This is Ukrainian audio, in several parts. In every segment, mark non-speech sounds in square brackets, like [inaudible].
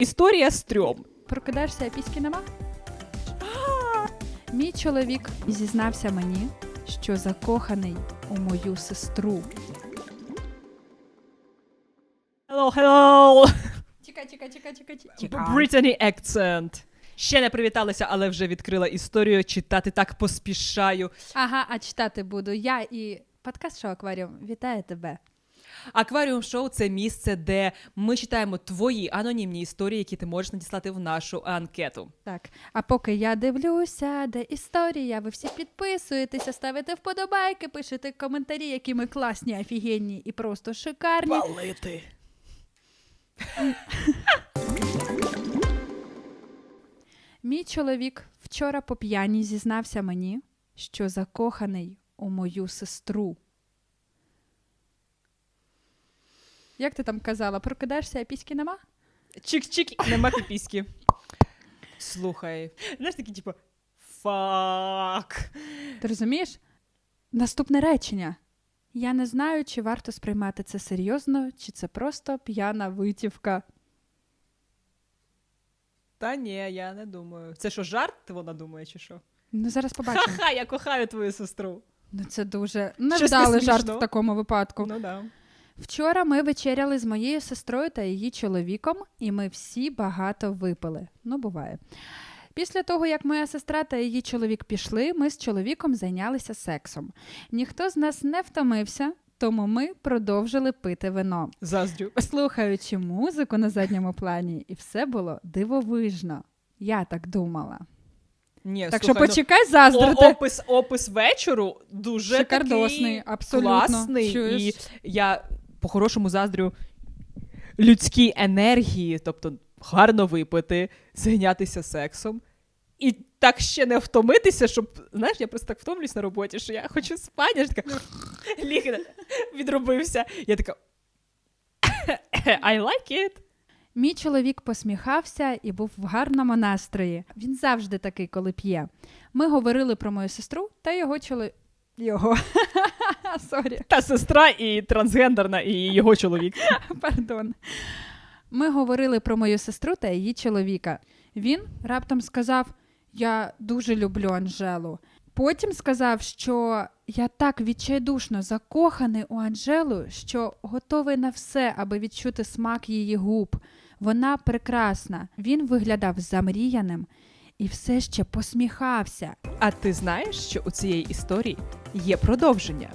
Історія стрьом. Прокидаєшся, а піськи нема? Мій чоловік зізнався мені, що закоханий у мою сестру. Hello, hello! Чекай, чекай, чекай, чекай, Brittany accent. Ще не привіталася, але вже відкрила історію. Читати так поспішаю. Ага, а читати буду я і подкаст шоу Акваріум вітає тебе. Акваріум шоу це місце, де ми читаємо твої анонімні історії, які ти можеш надіслати в нашу анкету. Так, а поки я дивлюся, де історія, ви всі підписуєтеся, ставите вподобайки, пишете коментарі, які ми класні, офігенні і просто шикарні. Палити. Мій чоловік вчора по п'яні зізнався мені, що закоханий у мою сестру. Як ти там казала, прокидаєшся, а піськи нема? Чик-чик, і нема піпіськи. Слухай. Знаєш, такі, типу, фак. Ти розумієш? Наступне речення. Я не знаю, чи варто сприймати це серйозно, чи це просто п'яна витівка. Та ні, я не думаю. Це що, жарт вона думає, чи що? Ну, зараз побачимо. Ха-ха, я кохаю твою сестру. Ну, це дуже Щось не невдалий жарт в такому випадку. Ну да. Вчора ми вечеряли з моєю сестрою та її чоловіком, і ми всі багато випили. Ну, буває. Після того, як моя сестра та її чоловік пішли, ми з чоловіком зайнялися сексом. Ніхто з нас не втомився, тому ми продовжили пити вино, Заздрю. слухаючи музику на задньому плані, і все було дивовижно. Я так думала. Ні, так слухай, що почекай заздрити. О, опис, опис вечору дуже Шикардосний, такий абсолютно. класний. Чуєш? І я по-хорошому заздрю людській енергії, тобто гарно випити, зайнятися сексом. І так ще не втомитися, щоб. Знаєш, я просто так втомлюсь на роботі, що я хочу спати, я така [laughs] ліг відробився. Я така. [coughs] I like it. Мій чоловік посміхався і був в гарному настрої. Він завжди такий, коли п'є. Ми говорили про мою сестру та його чоловік. Його. [laughs] [laughs] Сорі, Та сестра і трансгендерна, і його чоловік. [laughs] пардон. Ми говорили про мою сестру та її чоловіка. Він раптом сказав: Я дуже люблю Анжелу. Потім сказав, що я так відчайдушно закоханий у Анжелу, що готовий на все, аби відчути смак її губ. Вона прекрасна. Він виглядав замріяним і все ще посміхався. А ти знаєш, що у цієї історії є продовження,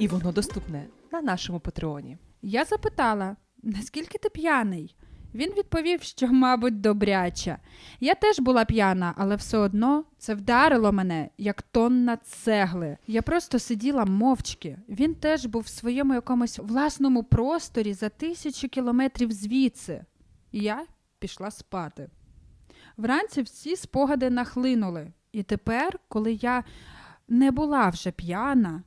і воно доступне на нашому патреоні. Я запитала, наскільки ти п'яний? Він відповів, що, мабуть, добряча. Я теж була п'яна, але все одно це вдарило мене, як тонна цегли. Я просто сиділа мовчки. Він теж був в своєму якомусь власному просторі за тисячу кілометрів звідси. І я пішла спати. Вранці всі спогади нахлинули. І тепер, коли я не була вже п'яна,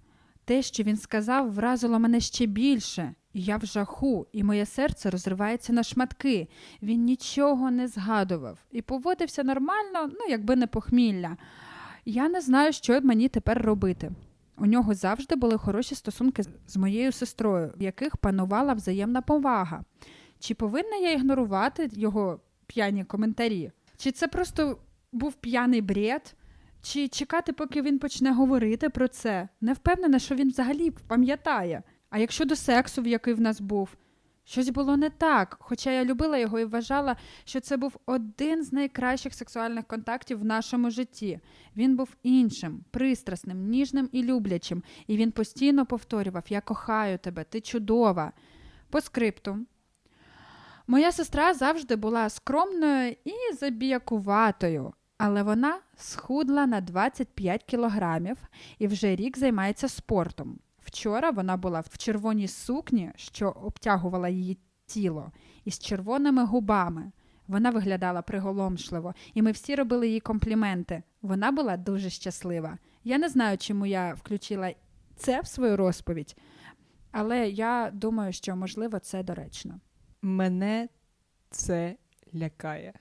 те, що він сказав, вразило мене ще більше. І я в жаху, і моє серце розривається на шматки. Він нічого не згадував і поводився нормально, ну якби не похмілля. Я не знаю, що мені тепер робити. У нього завжди були хороші стосунки з- моєю сестрою, в яких панувала взаємна повага. Чи повинна я ігнорувати його п'яні коментарі? Чи це просто був п'яний бред? Чи чекати, поки він почне говорити про це? Не впевнена, що він взагалі пам'ятає. А якщо до сексу, в який в нас був, щось було не так. Хоча я любила його і вважала, що це був один з найкращих сексуальних контактів в нашому житті. Він був іншим, пристрасним, ніжним і люблячим, і він постійно повторював: Я кохаю тебе, ти чудова. По скрипту. Моя сестра завжди була скромною і забіякуватою, але вона схудла на 25 кілограмів і вже рік займається спортом. Вчора вона була в червоній сукні, що обтягувала її тіло, і з червоними губами. Вона виглядала приголомшливо, і ми всі робили їй компліменти. Вона була дуже щаслива. Я не знаю, чому я включила це в свою розповідь, але я думаю, що можливо це доречно. Мене це лякає.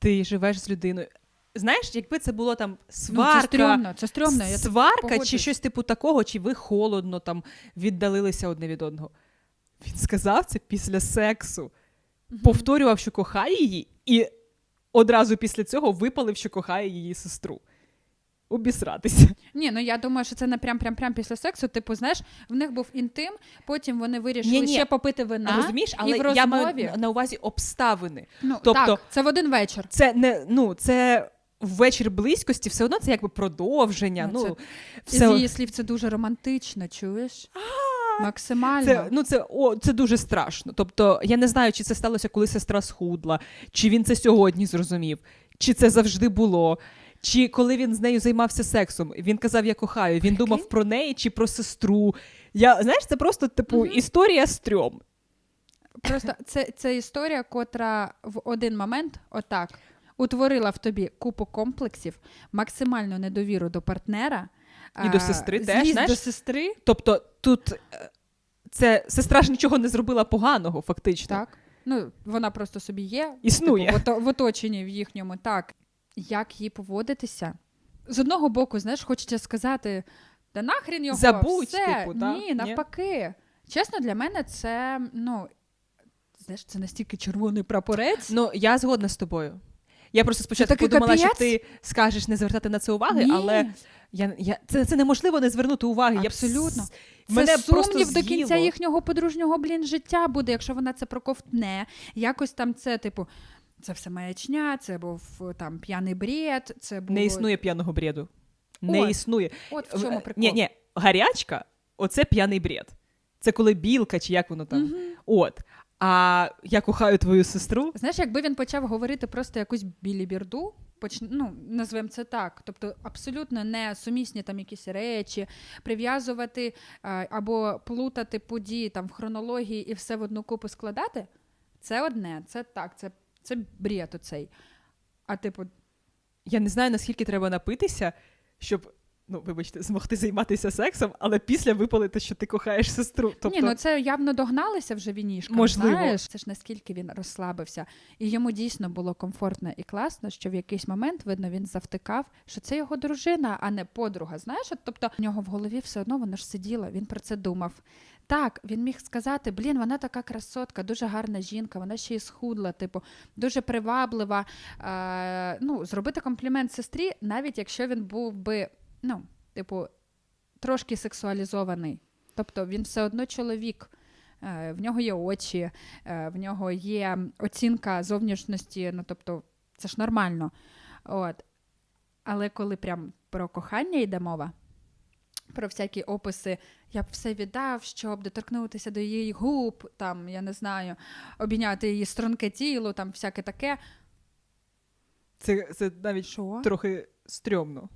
Ти живеш з людиною. Знаєш, якби це було там Ну, це сварка, стрьомно, це стрьомно. Я сварка чи щось типу такого, чи ви холодно там віддалилися одне від одного. Він сказав це після сексу. повторював, що кохає її, і одразу після цього випалив, що кохає її сестру. Обісратися. Ні, ну я думаю, що це не прям прям прям після сексу. Типу, знаєш, в них був інтим, потім вони вирішили Ні-ні. ще попити вина. Розумієш, але і в я маю на- увазі обставини. Ну, тобто- так, це в один вечір. Це не ну, це вечір близькості, все одно це якби продовження. Ну, Ну, З все, її слів це дуже романтично, чуєш? Максимально. Це, ну, це, о, це дуже страшно. Тобто, я не знаю, чи це сталося, коли сестра схудла, чи він це сьогодні зрозумів, чи це завжди було. Чи коли він з нею займався сексом, він казав, я кохаю. Він думав про неї чи про сестру. Я, знаєш, це просто типу історія стрьом. Просто це, це історія, котра в один момент отак утворила в тобі купу комплексів, максимальну недовіру до партнера. І до сестри теж, знаєш? до сестри. Тобто, тут е, це сестра ж нічого не зробила поганого, фактично. Так. Ну, вона просто собі є. Існує. Типу, в оточенні в їхньому. Так. Як їй поводитися? З одного боку, знаєш, хочеться сказати, да нахрін його, Забудь, все. типу, да? Ні, Ні? навпаки. Чесно, для мене це, ну, знаєш, це настільки червоний прапорець. Ну, я згодна з тобою. Я просто спочатку такий подумала, що капець? ти скажеш не звертати на це уваги, Ні. але я, я, це, це неможливо не звернути уваги. Я б с- Абсолютно. Це Мене просто сумнів до кінця з'їло. їхнього подружнього блін життя буде, якщо вона це проковтне. Якось там це, типу, це все маячня, це був е, там п'яний бред, це було... Не існує п'яного бреду. Не От. існує. От в чому прикол. Ні, ні, гарячка оце п'яний бред. Це коли білка, чи як воно там. Мгм. От. А я кохаю твою сестру. Знаєш, якби він почав говорити просто якусь білібірду, поч... ну, назвемо це так, тобто абсолютно не сумісні там якісь речі, прив'язувати або плутати події там в хронології і все в одну купу складати, це одне, це так, це, це бред оцей. А типу, Я не знаю, наскільки треба напитися, щоб, ну, вибачте, змогти займатися сексом, але після випалити, що ти кохаєш сестру. Тобто, Ні, ну це явно догналися вже вінішкам. Можливо. Знаєш, це ж наскільки він розслабився. І йому дійсно було комфортно і класно, що в якийсь момент, видно, він завтикав, що це його дружина, а не подруга. Знаєш, тобто в нього в голові все одно воно ж сиділо, він про це думав. Так, він міг сказати: блін, вона така красотка, дуже гарна жінка, вона ще й схудла, типу, дуже приваблива. Е, ну, зробити комплімент сестрі, навіть якщо він був би, ну, типу, трошки сексуалізований. Тобто він все одно чоловік. Е, В нього є очі, е, в нього є оцінка зовнішності, ну тобто це ж нормально. От. Але коли прям про кохання йде мова, про всякі описи, я б все віддав, щоб доторкнутися до її губ, там, я не знаю, обійняти її струнке тіло, там всяке таке. це, це навіть Що? трохи стрьомно.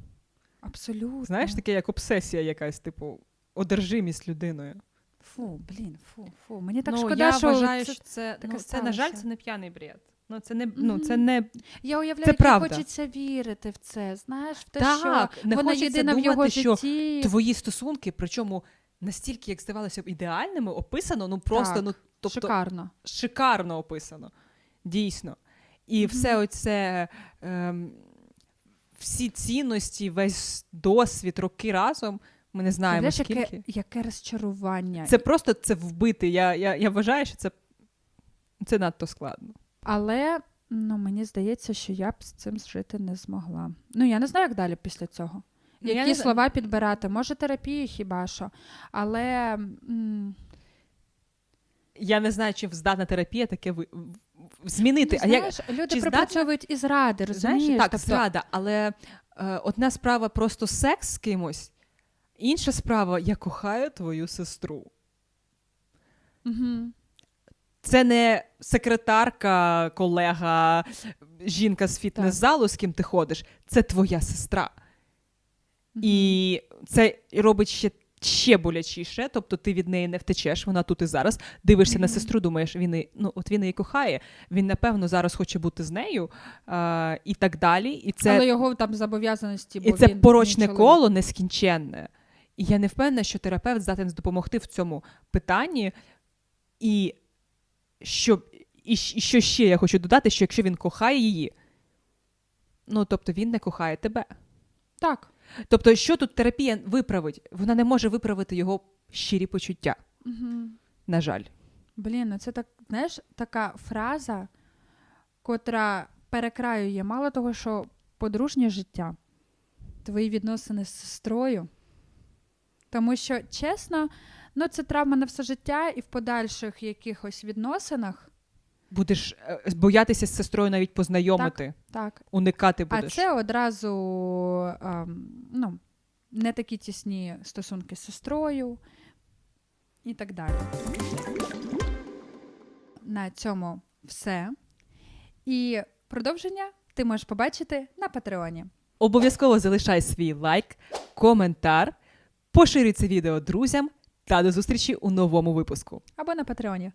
Абсолютно. Знаєш, таке як обсесія якась, типу, одержимість людиною. Фу, блін, фу, фу. Мені так ну, шкода, я що вважаю, це- що це, таке ну, це, на жаль, це не п'яний бред. Ну, це не, ну, це не Я уявляю, Це як правда. хочеться вірити в це. Знаєш, в те, Так, що не вона єдина в його думати, що твої стосунки, причому настільки, як здавалося б, ідеальними, описано, ну просто Так, ну, тобто, Шикарно. шикарно описано. Дійсно. І все оце, ем, всі цінності, весь досвід, роки разом, ми не знаємо Знаєш, скільки. яке, яке розчарування. Це просто це вбити. Я, я, я вважаю, що це, це надто складно. Але ну, мені здається, що я б з цим жити не змогла. Ну, я не знаю, як далі після цього. Ну, я Які не слова підбирати? Може, терапію хіба що. Але м, Я не знаю, чи здатна терапія таке ви... змінити. ну, а як, люди чи здатна- пропрацьовують і зради, розумієш? Знаєш, так, Тобто, зрада, але е, одна справа просто секс з кимось, інша справа я кохаю твою сестру. Мгм. Це не секретарка, колега, жінка з фітнес-залу, з ким ти ходиш. Це твоя сестра. І це робить ще, ще болячіше. Тобто ти від неї не втечеш, вона тут і зараз. Дивишся на сестру, думаєш, він і, ну, от він її кохає. Він, напевно, зараз хоче бути з нею а, і так далі. І це, Але його там зобов'язаності, бо і це він порочне не коло нескінченне. І я не впевнена, що терапевт здатен допомогти в цьому питанні. І що, і, і що ще я хочу додати, що якщо він кохає її, ну тобто він не кохає тебе. Так. Тобто, що тут терапія виправить? Вона не може виправити його щирі почуття, Угу. на жаль. Блін, ну це так, знаєш, така фраза, котра перекраює мало того, що подружнє життя, твої відносини з сестрою. Тому що, чесно, ну це травма на все життя, і в подальших якихось відносинах Будеш е, боятися з сестрою навіть познайомити, так. уникати А це одразу ем, ну, не такі тісні стосунки з сестрою і так далі. На цьому все. І продовження ти можеш побачити на Патреоні. Обов'язково залишай свій лайк, коментар, поширюй це відео друзям та до зустрічі у новому випуску. Або на Патреоні.